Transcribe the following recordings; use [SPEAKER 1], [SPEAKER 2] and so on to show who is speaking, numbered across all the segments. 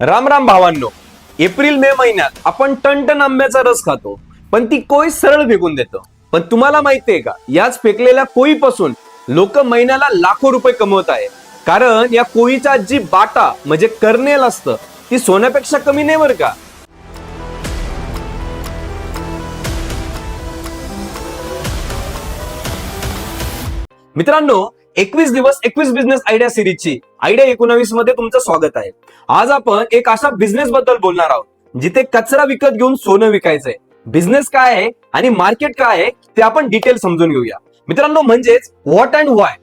[SPEAKER 1] राम राम भावांनो April May महिन्यात आपण टनटन आंब्याचा रस खातो पण ती कोई सरळ फेकून देतो? पण तुम्हाला माहितीये का याच फेकलेल्या कोईपासून लोक महिन्याला लाखो रुपये कमवत आहे. कारण या कोळीचा जी बाटा म्हणजे कर्नेल असतं ती सोन्यापेक्षा कमी नाही बरं का? मित्रांनो एकवीस दिवस एकवीस बिझनेस आयडिया सिरीजची आयडिया एकोणावीसमध्ये तुमचं स्वागत आहे. आज आपण एक अशा बिझनेस बद्दल बोलणार आहोत जिथे कचरा विकत घेऊन सोनं विकायचंय. बिझनेस काय आहे आणि मार्केट काय आहे ते आपण डिटेल समजून घेऊया. मित्रांनो म्हणजेच व्हॉट अँड व्हाय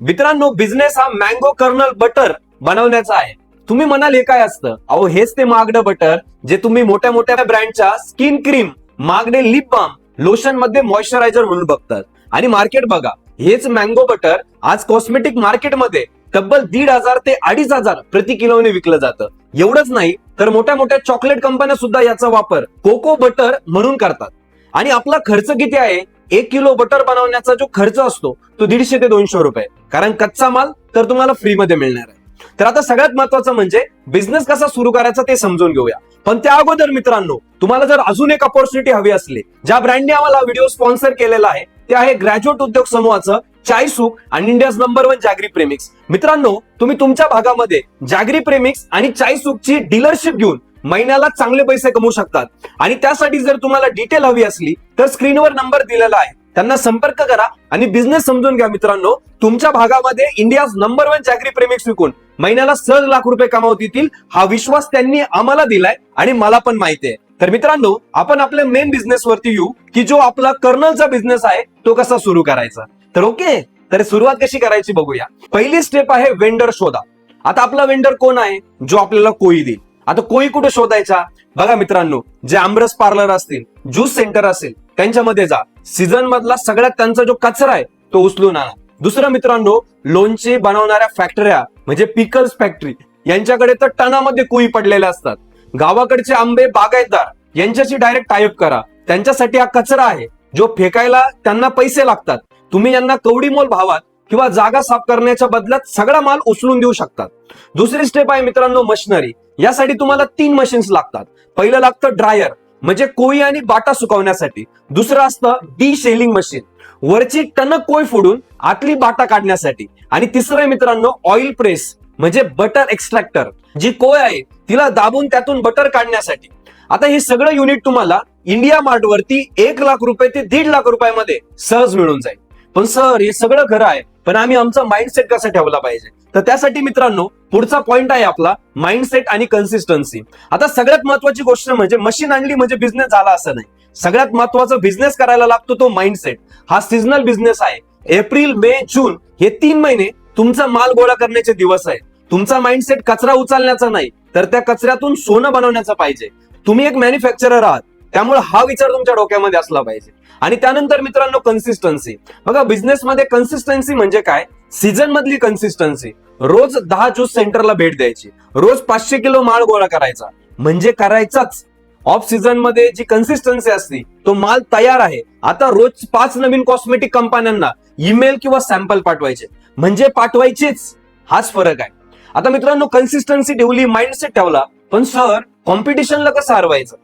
[SPEAKER 1] मित्रांनो बिझनेस हा मँगो कर्नल बटर बनवण्याचा आहे. तुम्ही म्हणाल हे काय असतं? अहो हेच ते मागडं बटर जे तुम्ही मोठ्या मोठ्या ब्रँडच्या स्किन क्रीम मागडे लिप बाम लोशनमध्ये मॉइश्चरायझर म्हणून बघतात. आणि मार्केट बघा हेच मँगो बटर आज कॉस्मेटिक मार्केटमध्ये तब्बल दीड हजार ते अडीच हजार प्रति किलोने विकलं जातं. एवढंच नाही तर मोठ्या मोठ्या चॉकलेट कंपन्या सुद्धा याचा वापर कोको बटर म्हणून करतात. आणि आपला खर्च किती आहे? एक किलो बटर बनवण्याचा जो खर्च असतो तो दीडशे ते दोनशे रुपये. कारण कच्चा माल तर तुम्हाला फ्रीमध्ये मिळणार आहे. तर आता सगळ्यात महत्वाचं म्हणजे बिझनेस कसा सुरू करायचा ते समजून घेऊया. पण त्या अगोदर मित्रांनो तुम्हाला जर अजून एक अपॉर्च्युनिटी हवी असली ज्या ब्रँडने आम्हाला व्हिडिओ स्पॉन्सर केलेला आहे ते आहे ग्रॅज्युएट उद्योग समूहाचं चायसूक आणि India's number one jaggery premix. मित्रांनो तुम्ही तुमच्या भागामध्ये जागरी प्रेमिक्स आणि चायसूकची डीलरशिप घेऊन महिन्याला चांगले पैसे कमवू शकतात. आणि त्यासाठी जर तुम्हाला डिटेल हवी असली तर स्क्रीनवर नंबर दिलेला आहे. त्यांना संपर्क करा आणि बिझनेस समजून घ्या मित्रांनो. तुमच्या भागामध्ये India's number one jaggery premix विकून महिन्याला सहज लाख रुपये कमावत येतील हा विश्वास त्यांनी आम्हाला दिलाय आणि मला पण माहिती आहे. तर मित्रांनो आपण आपल्या मेन बिझनेस वरती येऊ की जो आपला कर्नलचा बिझनेस आहे तो कसा सुरू करायचा. तर ओके तर सुरुवात कशी करायची बघूया. पहिली स्टेप आहे वेंडर शोधा. आता आपला वेंडर कोण आहे? जो आपल्याला कोळी देईल. आता कोळी कुठे शोधायचा? बघा मित्रांनो जे आमरस पार्लर असतील ज्यूस सेंटर असेल त्यांच्यामध्ये जा. सीझन मधला सगळ्यात त्यांचा जो कचरा आहे तो उचलून आणा. दुसरं मित्रांनो लोणचे बनवणाऱ्या फॅक्टऱ्या म्हणजे पिकल्स फॅक्टरी यांच्याकडे तर टनामध्ये कोळी पडलेल्या असतात. गावाकडचे आंबे बागायतदार यांच्याशी डायरेक्ट टायप करा. त्यांच्यासाठी हा कचरा आहे जो फेकायला त्यांना पैसे लागतात. तुम्ही यांना कवडी मोल भावात किंवा जागा साफ करण्याच्या बदल्यात सगळा माल उचलून देऊ शकतात. दुसरी स्टेप आहे मित्रांनो मशिनरी. यासाठी तुम्हाला तीन मशीन्स लागतात. पहिलं लागतं ड्रायर म्हणजे कोळी आणि बाटा सुकवण्यासाठी. दुसरं असतं डी शेलिंग मशीन वरची टणक कोळी फोडून आतली बाटा काढण्यासाठी. आणि तिसरं मित्रांनो ऑइल प्रेस म्हणजे बटर एक्स्ट्रॅक्टर जी कोय आहे तिला दाबून त्यातून बटर काढण्यासाठी. आता हे सगळं युनिट तुम्हाला इंडिया मार्ट वरती एक लाख रुपये ते दीड लाख रुपयामध्ये सहज मिळून जाईल. पण सर हे सगळं खरं आहे पण आम्ही आमचा माइंडसेट कसा ठेवला पाहिजे? तर त्यासाठी मित्रांनो पुढचा पॉइंट आहे आपला माइंडसेट आणि कन्सिस्टन्सी आता सगळ्यात महत्वाची गोष्ट म्हणजे मशीन आणली म्हणजे बिझनेस झाला असं नाही. सगळ्यात महत्त्वाचा बिझनेस करायला लागतो तो माइंडसेट हा सिजनल बिझनेस आहे. एप्रिल मे जून हे तीन महिने तुमचा माल गोळा करण्याचे दिवस आहे. तुमचा माइंडसेट कचरा उचलण्याचा नाही तर त्या कचऱ्यातून सोनं बनवण्याचा पाहिजे. तुम्ही एक मॅन्युफॅक्चरर आहात त्यामुळे हा विचार तुमच्या डोक्यामध्ये असला पाहिजे. आणि त्यानंतर मित्रांनो कन्सिस्टन्सी बघा बिझनेस मध्ये कन्सिस्टन्सी म्हणजे काय? सीझन मधली कन्सिस्टन्सी रोज दहा ज्यूस सेंटरला भेट द्यायची. रोज पाचशे किलो माल गोळा करायचा. म्हणजे करायचाच. ऑफ सीझनमध्ये जी कन्सिस्टन्सी असते तो माल तयार आहे. आता रोज पाच नवीन कॉस्मेटिक कंपन्यांना ईमेल किंवा सॅम्पल पाठवायचे. म्हणजे पाठवायचेच. हाच फरक आहे. आता मित्रांनो कन्सिस्टन्सी ठेवली माइंडसेट ठेवला पण सर कॉम्पिटिशनला कसं हरवायचं?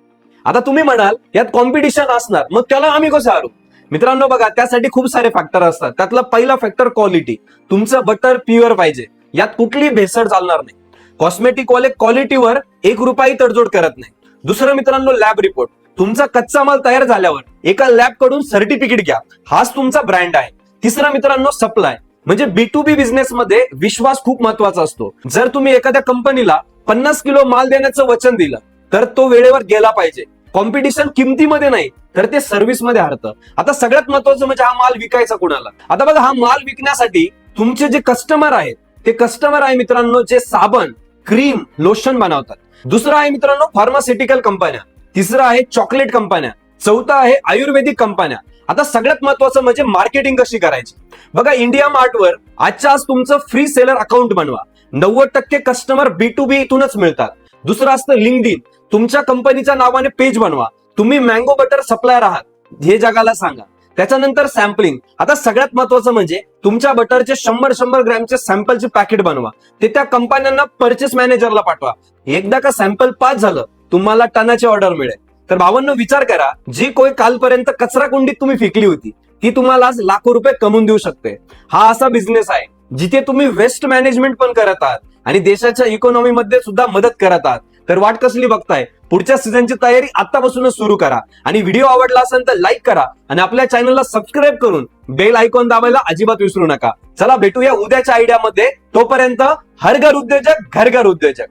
[SPEAKER 1] आता तुम्ही म्हणाल यात कॉम्पिटिशन असणार मग त्याला आम्ही कसं हरू? मित्रांनो बघा त्यासाठी खूप सारे फॅक्टर असतात. त्यातला पहिला फॅक्टर क्वालिटी तुमचं बटर प्युअर पाहिजे. यात कुठली भेसळ चालणार नाही. कॉस्मेटिकवाले क्वालिटीवर एक रुपयाही तडजोड करत नाही. दुसरं मित्रांनो लॅब रिपोर्ट तुमचा कच्चा माल तयार झाल्यावर एका लॅबकडून सर्टिफिकेट घ्या. हाच तुमचा ब्रँड आहे. तिसरा मित्रांनो सप्लाय म्हणजे बी टू बी बिझनेसमध्ये विश्वास खूप महत्त्वाचा असतो. जर तुम्ही एखाद्या कंपनीला पन्नास किलो माल देण्याचं वचन दिलं तर तो वेळेवर गेला पाहिजे. कॉम्पिटिशन किमतीमध्ये नाही तर ते सर्व्हिसमध्ये हरतं. आता सगळ्यात महत्वाचं म्हणजे हा माल विकायचा कुणाला? आता बघा हा माल विकण्यासाठी तुमचे जे कस्टमर आहेत ते कस्टमर आहे मित्रांनो जे साबण क्रीम लोशन बनवतात. दुसरं आहे मित्रांनो फार्मास्युटिकल कंपन्या तिसरं आहे चॉकलेट कंपन्या चौथा आहे आयुर्वेदिक कंपन्या आता सगळ्यात महत्वाचं म्हणजे मार्केटिंग कशी करायची? बघा इंडिया मार्टवर आजच्या आज तुमचं फ्री सेलर अकाउंट बनवा. नव्वद टक्के कस्टमर बी टू बी इथूनच मिळतात. दुसरं असतं लिंकडिन तुमच्या कंपनीच्या नावाने पेज बनवा. तुम्ही मँगो बटर सप्लायर आहात. हे जगाला सांगा. त्याच्यानंतर सॅम्पलिंग आता सगळ्यात महत्वाचं म्हणजे तुमच्या बटरचे शंभर शंभर ग्रॅमचे सॅम्पलचे पॅकेट बनवा. ते त्या कंपन्यांना परचेस मॅनेजरला पाठवा. एकदा का सॅम्पल पास झालं तुम्हाला टनाची ऑर्डर मिळेल. तर भावांना विचार करा. जी कोई कालपर्यंत कचरा कुंडीत तुम्ही फेकली होती ती तुम्हाला आज लाखो रुपये कमवून देऊ शकते. हा असा बिझनेस आहे जिथे तुम्ही वेस्ट मॅनेजमेंट पण करत आहात आणि देशाच्या इकॉनॉमी मध्ये सुद्धा मदत करत आहात. तर वाट कसली बघताय? पुढच्या सीझनची तयारी आतापासूनच सुरू करा. आणि व्हिडिओ आवडला असेल तर लाईक करा आणि आपल्या चॅनलला सबस्क्राईब करून बेल आयकॉन दाबायला अजिबात विसरू नका. चला भेटूया उद्याच्या आयडियामध्ये तोपर्यंत हर घर उद्योजक घर घर उद्योजक.